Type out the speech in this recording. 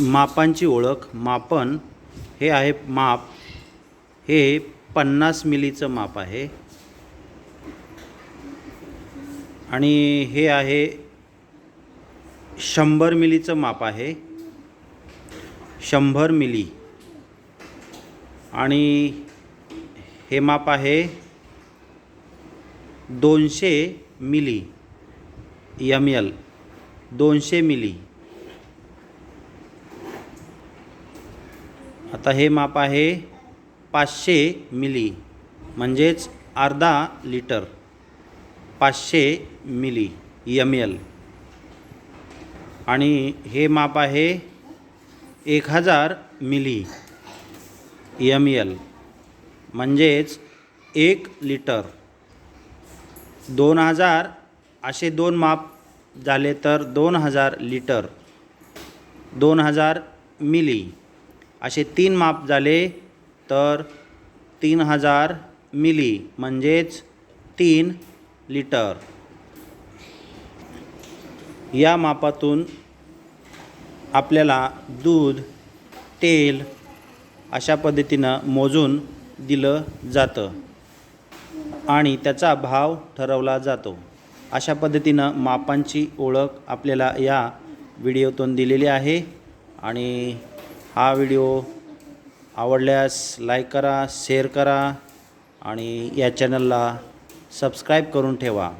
मापांची ओळख मापन हे आहे माप. हे पन्नास मिलीचं माप आहे. आणि हे आहे शंभर मिलीचं माप आहे. शंभर मिली. आणि हे माप आहे दोनशे मिली. एम एल दोनशे मिली. आता हे माप आहे पाचशे मिली म्हणजेच अर्धा लिटर. पाचशे मिली यम एल आणि हे माप आहे एक हजार मिली यम एल म्हणजेच एक लिटर. दोन हजार असे दोन माप झाले तर दोन हजार लिटर. दोन हजार मिली. असे तीन माप झाले तर तीन हजार मिली म्हणजेच तीन लिटर. या मापातून आपल्याला दूध तेल अशा पद्धतीनं मोजून दिलं जातं आणि त्याचा भाव ठरवला जातो. अशा पद्धतीनं मापांची ओळख आपल्याला या व्हिडिओतून दिलेली आहे आणि हा व्हिडिओ आवडल्यास लाईक करा शेअर करा आणि या चॅनलला सबस्क्राईब करून ठेवा.